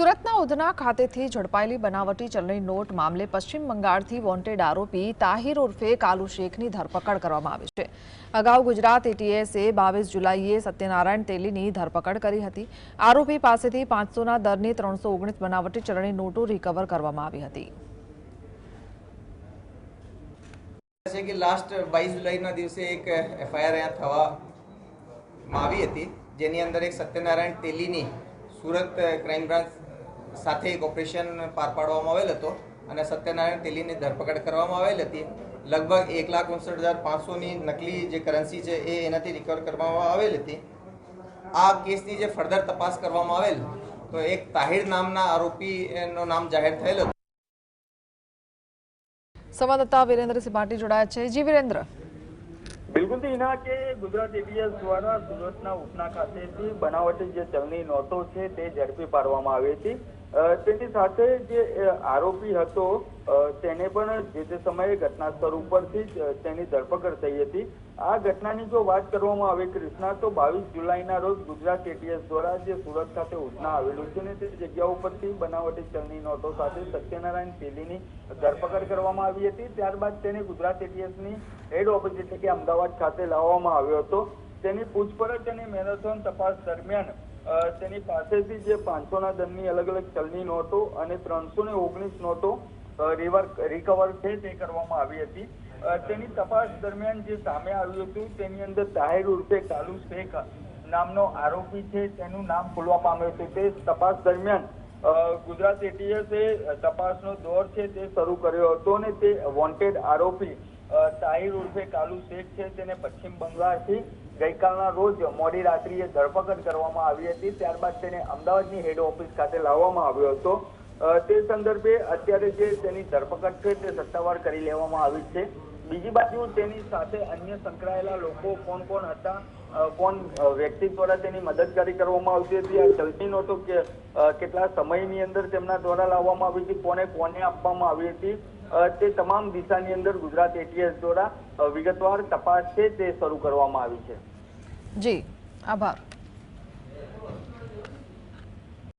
સુરતના ઉધના ખાતેથી ઝડપાયેલી બનાવટી ચલણી નોટ મામલે પશ્ચિમ બંગાળથી વોન્ટેડ આરોપી તાહિર ઉર્ફે કાલુ શેખની ધરપકડ કરવામાં આવી છે. અગાઉ ગુજરાત એટીએસએ બાવીસ જુલાઈએ સત્યનારાયણ તેલીની ધરપકડ કરી હતી. આરોપી પાસેથી પાંચસોના દરની ત્રણસો ઓગણીસ બનાવટી ચલણી નોટો રિકવર કરવામાં આવી હતી. સુરત ક્રાઇમ બ્રાન્ચ સાથે એક ઓપરેશન પાર પાડવામાં આવેલ હતો અને સત્યનારાયણ તેલીની ધરપકડ કરવામાં આવેલ હતી. લગભગ એક લાખ ઉનસઠ હજાર પાંચસોની નકલી જે કરન્સી છે એ એનાથી રિકવર કરવામાં આવેલ હતી. આ કેસની જે ફર્ધર તપાસ કરવામાં આવેલ તો એક તાહિર નામના આરોપીનું નામ જાહેર થયેલ હતું. સંવાદદાતા વિરેન્દ્રસિંહ પાટી જોડાયા છે. જી વિરેન્દ્ર. બિલકુલ એના કે ગુજરાત એટીએસ દ્વારા સુરતના ઉપના ખાતેથી બનાવટી જે ચલણી નોટો છે તે ઝડપી પાડવામાં આવી હતી. તેની સાથે જે આરોપી હતો તેને પણ જે તે સમયે ઘટના સ્થળ ઉપરથી જ તેની ધરપકડ થઈ હતી. આ ઘટનાની જો વાત કરવામાં આવે કૃષ્ણા, તો બાવીસ જુલાઈના રોજ ગુજરાત એટીએસ દ્વારા જે સુરત ખાતે ઉધના આવેલું છે ને તે જગ્યા ઉપરથી બનાવટી ચલણી નોટો સાથે સત્યનારાયણ પેલીની ધરપકડ કરવામાં આવી હતી. ત્યારબાદ તેને ગુજરાત એટીએસની હેડ ઓફિસ એટલે કે અમદાવાદ ખાતે લાવવામાં આવ્યો હતો. તેની પૂછપરછ અને મેરેથોન તપાસ દરમિયાન તેની પાસેથી જે પાંચસોના દરની અલગ અલગ ચલની નોટો અને ત્રણસો ને ઓગણીસ નોટો રિકવર છે તે કરવામાં આવી હતી. તેની તપાસ દરમિયાન જે સામે આવ્યું હતું તેની અંદર તાહિર ઉર્ફે કાલુ શેખ નામનો આરોપી છે, તેનું નામ ખોલવા પામ્યું હતું. તે તપાસ દરમિયાન ગુજરાત એટીએસે તપાસનો દોર છે તે શરૂ કર્યો હતો અને તે વોન્ટેડ આરોપી તાહિર ઉર્ફે કાલુ શેખ છે, તેને પશ્ચિમ બંગાળથી ગઈકાલના રોજ મોડી રાત્રિએ ધરપકડ કરવામાં આવી હતી. ત્યારબાદ તેને અમદાવાદની હેડ ઓફિસ ખાતે લાવવામાં આવ્યો હતો. તે સંદર્ભે અત્યારે જે તેની ધરપકડ છે તે સત્તાવાર કરી લેવામાં આવી છે. બીજી બાજુ તેની સાથે અન્ય સંકળાયેલા લોકો કોણ કોણ હતા કોણ વ્યક્તિ દ્વારા તેની મદદગારી કરવામાં આવતી હતી, આ ચલતી કે કેટલા સમયની અંદર તેમના દ્વારા લાવવામાં આવી હતી, કોને કોને આપવામાં આવી હતી. તે તમામ દિશાની અંદર ગુજરાત એટીએસ દ્વારા વિગતવાર તપાસ છે, તે શરૂ કરવામાં આવી છે. જી, આભાર.